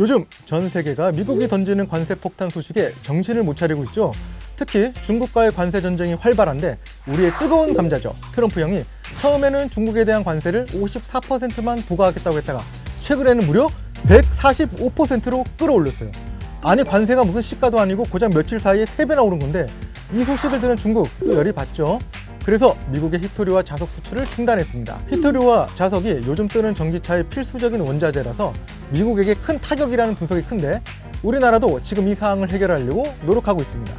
요즘 전 세계가 미국이 던지는 관세 폭탄 소식에 정신을 못 차리고 있죠. 특히 중국과의 관세 전쟁이 활발한데 우리의 뜨거운 감자죠. 트럼프 형이 처음에는 중국에 대한 관세를 54%만 부과하겠다고 했다가 최근에는 무려 145%로 끌어올렸어요. 아니 관세가 무슨 시가도 아니고 고작 며칠 사이에 3배나 오른 건데 이 소식을 들은 중국 또 열이 받죠. 그래서 미국의 히토류와 자석 수출을 중단했습니다. 히토류와 자석이 요즘 뜨는 전기차의 필수적인 원자재라서 미국에게 큰 타격이라는 분석이 큰데 우리나라도 지금 이 사항을 해결하려고 노력하고 있습니다.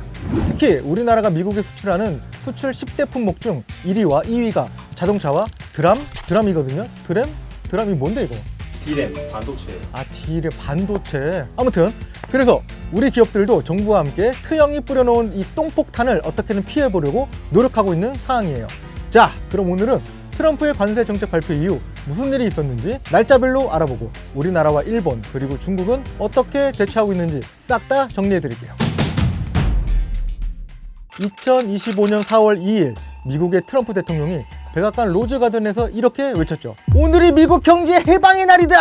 특히 우리나라가 미국에 수출하는 수출 10대 품목 중 1위와 2위가 자동차와 드람, 드람이거든요. 드램? 드람이 뭔데 이거? 디램 반도체 아, 딜의 반도체. 아무튼 그래서 우리 기업들도 정부와 함께 트형이 뿌려놓은 이 똥폭탄을 어떻게든 피해보려고 노력하고 있는 상황이에요. 자, 그럼 오늘은 트럼프의 관세 정책 발표 이후 무슨 일이 있었는지 날짜별로 알아보고 우리나라와 일본 그리고 중국은 어떻게 대처하고 있는지 싹 다 정리해 드릴게요. 2025년 4월 2일 미국의 트럼프 대통령이 백악관 로즈가든에서 이렇게 외쳤죠. 오늘이 미국 경제 해방의 날이다!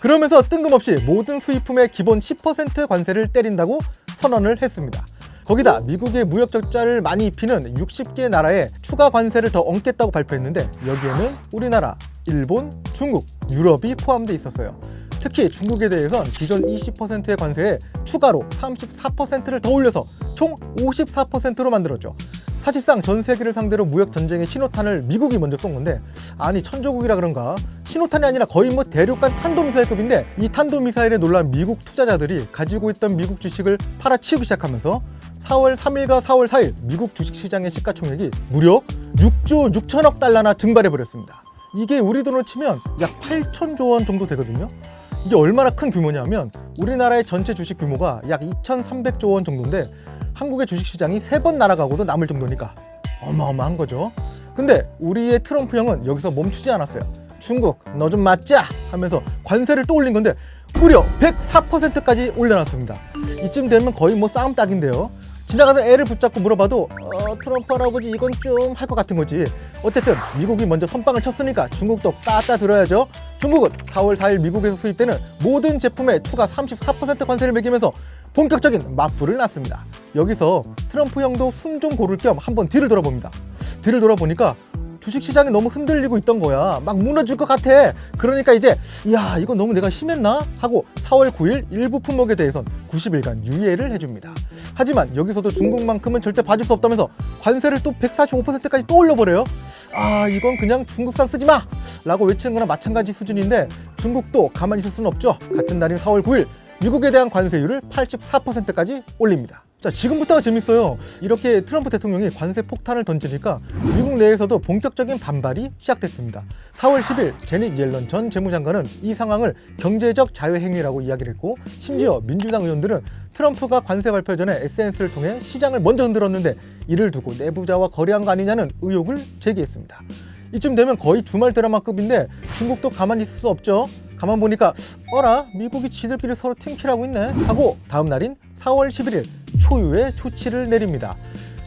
그러면서 뜬금없이 모든 수입품의 기본 10% 관세를 때린다고 선언을 했습니다. 거기다 미국의 무역 적자를 많이 입히는 60개 나라에 추가 관세를 더 얹겠다고 발표했는데 여기에는 우리나라, 일본, 중국, 유럽이 포함돼 있었어요. 특히 중국에 대해선 기존 20%의 관세에 추가로 34%를 더 올려서 총 54%로 만들었죠. 사실상 전 세계를 상대로 무역 전쟁의 신호탄을 미국이 먼저 쏜 건데 아니 천조국이라 그런가 신호탄이 아니라 거의 뭐 대륙간 탄도미사일급인데 이 탄도미사일에 놀란 미국 투자자들이 가지고 있던 미국 주식을 팔아치우기 시작하면서 4월 3일과 4월 4일 미국 주식시장의 시가총액이 무려 6조 6천억 달러나 증발해 버렸습니다. 이게 우리 돈으로 치면 약 8천조 원 정도 되거든요. 이게 얼마나 큰 규모냐면 우리나라의 전체 주식 규모가 약 2,300조 원 정도인데 한국의 주식시장이 세 번 날아가고도 남을 정도니까 어마어마한 거죠. 근데 우리의 트럼프 형은 여기서 멈추지 않았어요. 중국 너 좀 맞자 하면서 관세를 또 올린 건데 무려 104%까지 올려놨습니다. 이쯤 되면 거의 뭐 싸움 딱인데요. 지나가던 애를 붙잡고 물어봐도 어, 트럼프 할아버지 이건 좀 할 것 같은 거지. 어쨌든 미국이 먼저 선빵을 쳤으니까 중국도 따따 들어야죠. 중국은 4월 4일 미국에서 수입되는 모든 제품에 추가 34% 관세를 매기면서 본격적인 맞불을 놨습니다. 여기서 트럼프 형도 숨 좀 고를 겸 한번 뒤를 돌아봅니다. 뒤를 돌아보니까 주식시장이 너무 흔들리고 있던 거야. 막 무너질 것 같아. 그러니까 이제, 야, 이거 너무 내가 심했나? 하고 4월 9일 일부 품목에 대해선 90일간 유예를 해줍니다. 하지만 여기서도 중국만큼은 절대 봐줄 수 없다면서 관세를 또 145%까지 또 올려버려요. 아, 이건 그냥 중국산 쓰지 마! 라고 외치는 거나 마찬가지 수준인데 중국도 가만히 있을 수는 없죠. 같은 날인 4월 9일 미국에 대한 관세율을 84%까지 올립니다. 자, 지금부터가 재밌어요. 이렇게 트럼프 대통령이 관세 폭탄을 던지니까 미국 내에서도 본격적인 반발이 시작됐습니다. 4월 10일 제닛 옐런 전 재무장관은 이 상황을 경제적 자유행위라고 이야기를 했고 심지어 민주당 의원들은 트럼프가 관세 발표 전에 SNS를 통해 시장을 먼저 흔들었는데 이를 두고 내부자와 거래한 거 아니냐는 의혹을 제기했습니다. 이쯤 되면 거의 주말 드라마급인데 중국도 가만히 있을 수 없죠. 가만 보니까 어라 미국이 지들끼리 서로 팀킬하고 있네 하고 다음 날인 4월 11일 초유의 조치를 내립니다.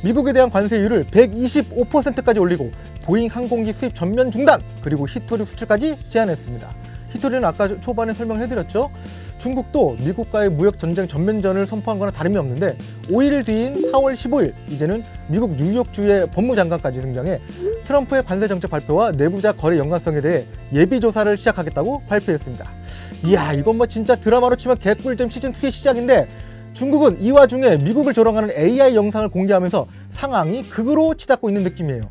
미국에 대한 관세율을 125%까지 올리고 보잉 항공기 수입 전면 중단 그리고 히토류 수출까지 제한했습니다. 히토류는 아까 초반에 설명해드렸죠. 중국도 미국과의 무역 전쟁 전면전을 선포한 거나 다름이 없는데 5일 뒤인 4월 15일 이제는 미국 뉴욕주의 법무장관까지 등장해 트럼프의 관세 정책 발표와 내부자 거래 연관성에 대해 예비 조사를 시작하겠다고 발표했습니다. 이야 이건 뭐 진짜 드라마로 치면 개꿀잼 시즌 2의 시작인데 중국은 이 와중에 미국을 조롱하는 AI 영상을 공개하면서 상황이 극으로 치닫고 있는 느낌이에요.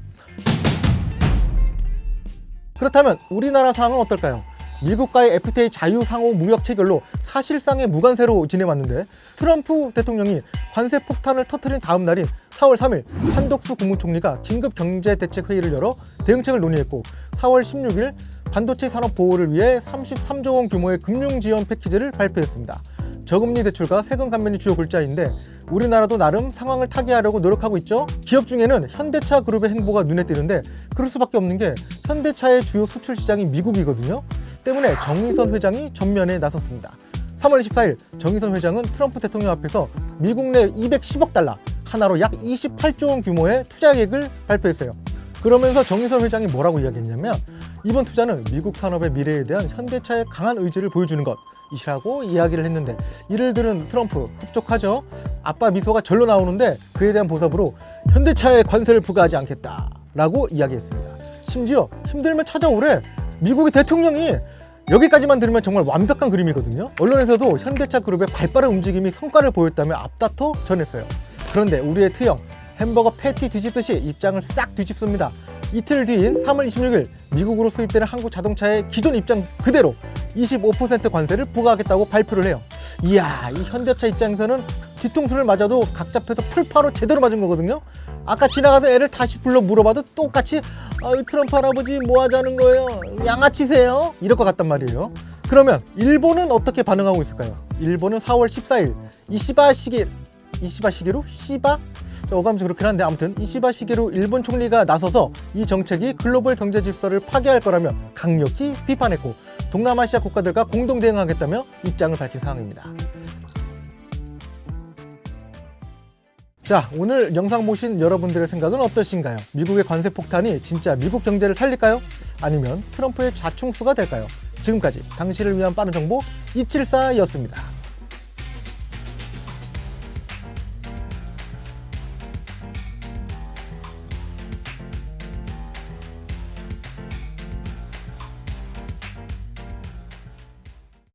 그렇다면 우리나라 상황은 어떨까요? 미국과의 FTA 자유상호 무역 체결로 사실상의 무관세로 지내왔는데 트럼프 대통령이 관세 폭탄을 터트린 다음 날인 4월 3일 한덕수 국무총리가 긴급 경제 대책 회의를 열어 대응책을 논의했고 4월 16일 반도체 산업 보호를 위해 33조 원 규모의 금융 지원 패키지를 발표했습니다. 저금리 대출과 세금 감면이 주요 골자인데 우리나라도 나름 상황을 타개하려고 노력하고 있죠. 기업 중에는 현대차 그룹의 행보가 눈에 띄는데 그럴 수밖에 없는 게 현대차의 주요 수출 시장이 미국이거든요. 때문에 정의선 회장이 전면에 나섰습니다. 3월 24일 정의선 회장은 트럼프 대통령 앞에서 미국 내 210억 달러, 하나로 약 28조 원 규모의 투자 계획을 발표했어요. 그러면서 정의선 회장이 뭐라고 이야기했냐면 이번 투자는 미국 산업의 미래에 대한 현대차의 강한 의지를 보여주는 것, 이라고 이야기를 했는데 이를 들은 트럼프 흡족하죠. 아빠 미소가 절로 나오는데 그에 대한 보답으로 현대차에 관세를 부과하지 않겠다라고 이야기했습니다. 심지어 힘들면 찾아오래. 미국의 대통령이 여기까지만 들으면 정말 완벽한 그림이거든요. 언론에서도 현대차 그룹의 발빠른 움직임이 성과를 보였다며 앞다퉈 전했어요. 그런데 우리의 트형 햄버거 패티 뒤집듯이 입장을 싹 뒤집습니다. 이틀 뒤인 3월 26일 미국으로 수입되는 한국 자동차의 기존 입장 그대로 25% 관세를 부과하겠다고 발표를 해요. 이야, 이 현대차 입장에서는 뒤통수를 맞아도 각 잡혀서 풀파로 제대로 맞은 거거든요. 아까 지나가던 애를 다시 불러 물어봐도 똑같이 아유 트럼프 할아버지 뭐 하자는 거예요? 양아치세요? 이럴 것 같단 말이에요. 그러면 일본은 어떻게 반응하고 있을까요? 일본은 4월 14일 이시바 시기 이시바 시기로 시바 저 어감이 좀 그렇긴 한데 아무튼 이시바 시기로 일본 총리가 나서서 이 정책이 글로벌 경제 질서를 파괴할 거라며 강력히 비판했고 동남아시아 국가들과 공동 대응하겠다며 입장을 밝힌 상황입니다. 자, 오늘 영상 보신 여러분들의 생각은 어떠신가요? 미국의 관세 폭탄이 진짜 미국 경제를 살릴까요? 아니면 트럼프의 좌충수가 될까요? 지금까지 당신을 위한 빠른 정보 274였습니다.